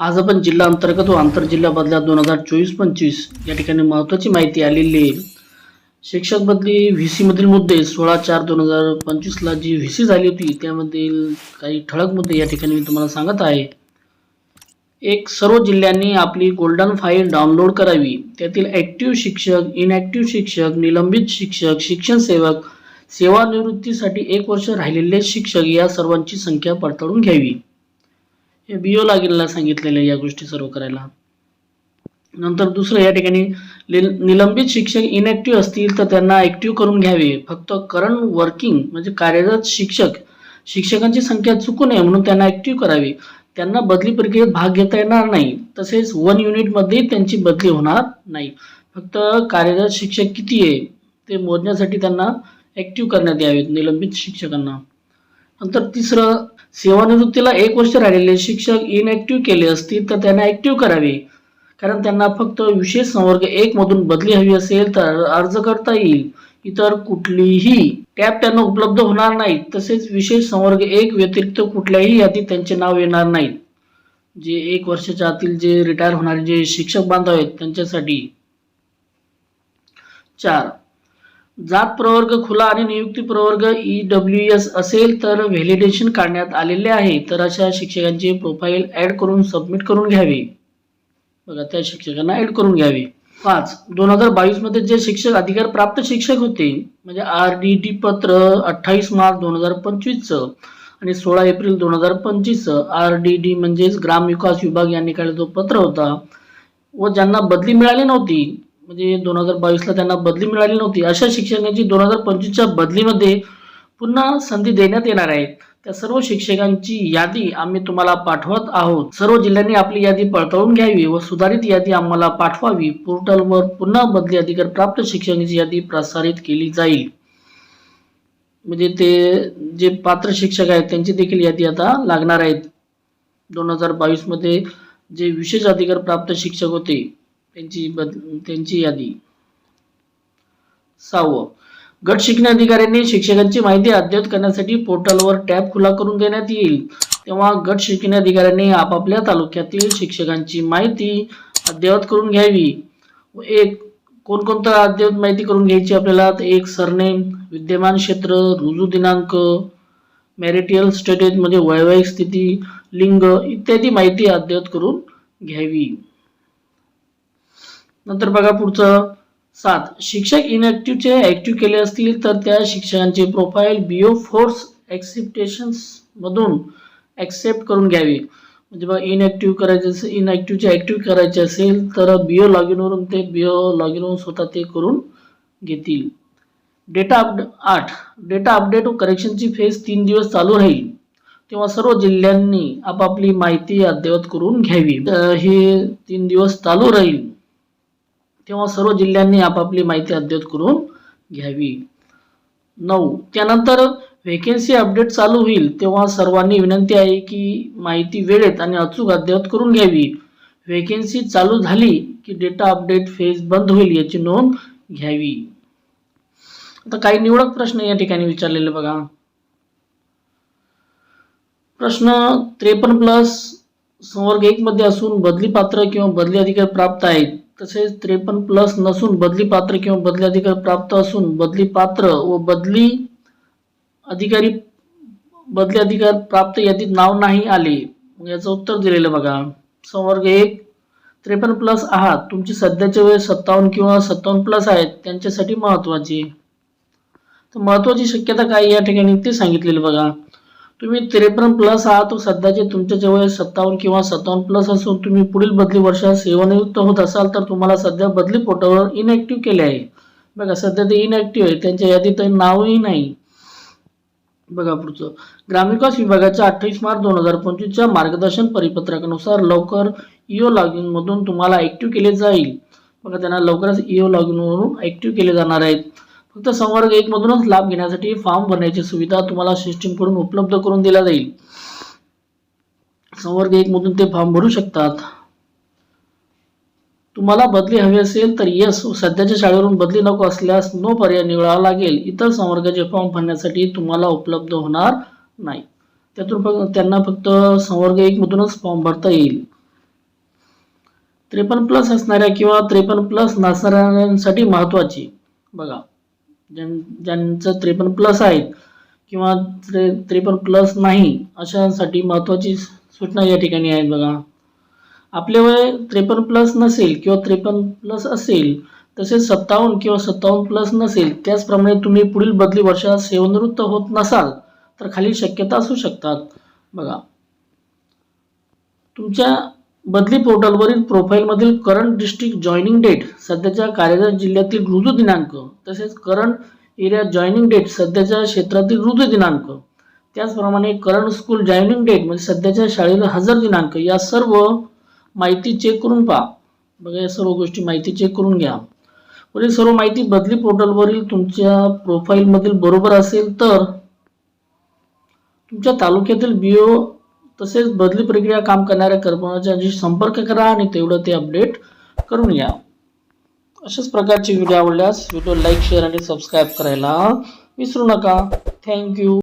आज आपण जिल्हा अंतर्गत व आंतरजिल्हा बदल्या दोन हजार चोवीस पंचवीस या ठिकाणी महत्त्वाची माहिती आलेली आहे. शिक्षक बदली व्ही सीमधील मुद्दे सोळा चार दोन हजार पंचवीसला जी व्ही सी झाली होती त्यामधील काही ठळक मुद्दे या ठिकाणी मी तुम्हाला सांगत आहे. एक सर्व जिल्ह्यांनी आपली गोल्डन फाईल डाउनलोड करावी. त्यातील ॲक्टिव्ह शिक्षक इनॲक्टिव्ह शिक्षक निलंबित शिक्षक शिक्षण सेवक सेवानिवृत्तीसाठी एक वर्ष राहिलेले शिक्षक या सर्वांची संख्या पडताळून घ्यावी. हे बिओ लागेलला सांगितलेलं या गोष्टी सर्व करायला. नंतर दुसरं या ठिकाणी निलंबित शिक्षक इनॅक्टिव्ह असतील तर त्यांना ॲक्टिव्ह करून घ्यावे. फक्त करंट वर्किंग म्हणजे कार्यरत शिक्षक शिक्षकांची संख्या चुकू नये म्हणून त्यांना ॲक्टिव्ह करावे. त्यांना बदली प्रक्रियेत भाग घेता येणार नाही. तसेच वन युनिटमध्ये त्यांची बदली होणार नाही. फक्त कार्यरत शिक्षक किती आहे ते मोजण्यासाठी त्यांना ॲक्टिव्ह करण्यात यावेत निलंबित शिक्षकांना. नंतर तिसरं सेवानिवृत्तीला एक वर्ष राहिलेले शिक्षक इनॲक्टिव्ह केले असतील तर त्यांना ॲक्टिव्ह करावे. कारण त्यांना फक्त विशेष संवर्ग एक मधून बदली हवी असेल तर अर्ज करता येईल. इतर कुठलीही टॅब त्यांना उपलब्ध होणार नाही. तसेच विशेष संवर्ग एक व्यतिरिक्त कुठल्याही यादीत त्यांचे नाव येणार नाहीत जे एक वर्षाच्या आतील जे रिटायर होणारे जे शिक्षक बांधव आहेत त्यांच्यासाठी. चार जात प्रवर्ग खुला आणि नियुक्ती प्रवर्ग ई डब्ल्यू एस असेल तर व्हॅलिडेशन काढण्यात आलेले आहे. तर अशा शिक्षकांची प्रोफाईल ॲड करून सबमिट करून घ्यावी. बघा त्या शिक्षकांना ॲड करून घ्यावी. पाच दोन हजार बावीसमध्ये जे शिक्षक अधिकार प्राप्त शिक्षक होते म्हणजे आर डी डी पत्र अठ्ठावीस मार्च दोन हजार पंचवीसचं आणि सोळा एप्रिल दोन हजार पंचवीसचं आर डी डी म्हणजेच ग्रामविकास विभाग यांनी काढलेला जो पत्र होता व ज्यांना बदली मिळाली नव्हती म्हणजे दोन हजार बावीसला त्यांना बदली मिळाली नव्हती. अशा शिक्षकांची दोन हजार पंचवीसच्या बदलीमध्ये पुन्हा संधी देण्यात येणार आहे. त्या सर्व शिक्षकांची यादी आम्ही तुम्हाला पाठवत आहोत. सर्व जिल्ह्यांनी आपली यादी पडताळून घ्यावी व सुधारित यादी आम्हाला पाठवावी. पोर्टलवर पुन्हा बदली अधिकार प्राप्त शिक्षकांची यादी प्रसारित केली जाईल. म्हणजे ते जे पात्र शिक्षक आहेत त्यांची देखील यादी आता लागणार आहेत. दोन हजार बावीसमध्ये जे विशेष अधिकार प्राप्त शिक्षक होते त्यांची बद त्यांची यादी. सहावं. गट शिक्षण अधिकाऱ्यांनी शिक्षकांची माहिती अद्ययावत करण्यासाठी पोर्टलवर टॅब खुला करून देण्यात येईल. तेव्हा गट शिक्षण अधिकाऱ्यांनी आपापल्या तालुक्यातील शिक्षकांची माहिती अद्ययावत करून घ्यावी. एक कोणकोणत्या अद्ययावत माहिती करून घ्यायची आपल्याला? एक सरनेम विद्यमान क्षेत्र रुजू दिनांक मॅरिटियल स्टेटसमध्ये वैवाहिक स्थिती लिंग इत्यादी माहिती अद्ययावत करून घ्यावी. नंतर बघा पुढचं. सात. शिक्षक इनॅक्टिव्हचे ॲक्टिव्ह केले असतील तर त्या शिक्षकांचे प्रोफाईल बिओ फोर्स ॲक्सेप्टेशन्स मधून ॲक्सेप्ट करून घ्यावी. म्हणजे बघा इनॅक्टिव्ह करायचे असेल इनॅक्टिव्हचे ॲक्टिव्ह करायचे असेल तर बिओ लॉग इनवरून ते बिओ लॉग इनवरून स्वतः ते करून घेतील. डेटा अपडे आठ. डेटा अपडेट व करेक्शनची फेज तीन दिवस चालू राहील. तेव्हा सर्व जिल्ह्यांनी आपापली माहिती अद्ययावत करून घ्यावी. हे तीन दिवस चालू राहील. तेव्हा सर्व जिल्ह्यांनी आपापली माहिती अद्ययावत करून घ्यावी. नऊ. त्यानंतर व्हेकन्सी अपडेट चालू होईल तेव्हा सर्वांनी विनंती आहे की माहिती वेळेत आणि अचूक अद्ययावत करून घ्यावी. व्हेकन्सी चालू झाली की डेटा अपडेट फेज बंद होईल याची नोंद घ्यावी. आता काही निवडक प्रश्न या ठिकाणी विचारलेले बघा. प्रश्न त्रेपन्न प्लस संवर्ग एक मध्ये असून बदली पात्र किंवा बदली अधिकार प्राप्त आहेत. तसेच त्रेपन्न प्लस नसून बदली पात्र किंवा बदली अधिकार प्राप्त असून बदली पात्र व बदली अधिकारी बदली अधिकार प्राप्त यादीत नाव नाही आले. याचं उत्तर दिलेलं बघा. संवर्ग एक त्रेपन्न प्लस आहात. तुमची सध्याचे वय सत्तावन्न किंवा सत्तावन्न प्लस आहेत. त्यांच्यासाठी महत्वाची. तर महत्वाची शक्यता काय या ठिकाणी ते सांगितलेलं बघा. तुम्ही त्रेपन्न प्लस आहात व सध्याचे तुमचे जवळ सत्तावन्न किंवा सत्तावन्न प्लस असून तुम्ही पुढील बदली वर्षात सेवानिवृत्त होत असाल तर तुम्हाला सध्या बदली पोर्टलवर इनॅक्टिव्ह केले आहे. बघा सध्या ते इनॅक्टिव्ह आहे. त्यांच्या यादीत नावही नाही. बघा पुढचं. ग्रामविकास विभागाच्या अठ्ठावीस मार्च दोन हजार पंचवीसच्या मार्गदर्शन परिपत्रकानुसार लवकर इओ लॉगिन मधून तुम्हाला ॲक्टिव्ह केले जाईल. बघा त्यांना लवकरच इओ लॉगिन वरून ऍक्टिव्ह केले जाणार आहेत. फक्त संवर्ग एक मधूनच लाभ घेण्यासाठी फॉर्म भरण्याची सुविधा तुम्हाला सिस्टीमकडून उपलब्ध करून दिल्या जाईल. संवर्ग एक मधून ते फॉर्म भरू शकतात. तुम्हाला बदली हवी असेल तर यस सध्याच्या शाळेवरून बदली नको असल्यास नो पर्याय निवडावा लागेल. इतर संवर्गाचे फॉर्म भरण्यासाठी तुम्हाला उपलब्ध होणार नाही. त्यातून फक्त त्यांना फक्त संवर्ग एक मधूनच फॉर्म भरता येईल. त्रेपन्न प्लस असणाऱ्या किंवा त्रेपन्न प्लस नसणाऱ्यांसाठी महत्त्वाची बघा. ज्यां ज्यांचं त्रेपन्न प्लस आहेत किंवा त्रे त्रेपन्न प्लस नाही अशांसाठी महत्त्वाची सूचना या ठिकाणी आहेत बघा. आपले वय त्रेपन्न प्लस नसेल किंवा त्रेपन्न प्लस असेल तसेच सत्तावन्न किंवा सत्तावन्न प्लस नसेल त्याचप्रमाणे तुम्ही पुढील बदली वर्षात सेवानिवृत्त होत नसाल तर खालील शक्यता असू शकतात. बघा. तुमच्या बदली पोर्टलवरील प्रोफाईलमधील करंट डिस्ट्रिक्ट जॉईनिंग डेट सध्याच्या कार्यरत जिल्ह्यातील ऋतू दिनांक तसेच करंट एरिया जॉईनिंग डेट सध्याच्या क्षेत्रातील ऋतू दिनांक. त्याचप्रमाणे करंट स्कूल जॉईनिंग डेट म्हणजे सध्याच्या शाळेला हजर दिनांक. या सर्व माहिती चेक करून पहा. बघा या सर्व गोष्टी माहिती चेक करून घ्या. वरील सर्व माहिती बदली पोर्टलवरील तुमच्या प्रोफाईलमधील बरोबर असेल तर तुमच्या तालुक्यातील बी ओ तसेच बदली प्रक्रिया काम करणाऱ्या कर्मचाऱ्यांशी संपर्क करा आणि तेवढं ते अपडेट करून घ्या. अशाच प्रकारचे व्हिडिओ आवडल्यास व्हिडिओ लाईक शेअर आणि सबस्क्राईब करायला विसरू नका. थँक्यू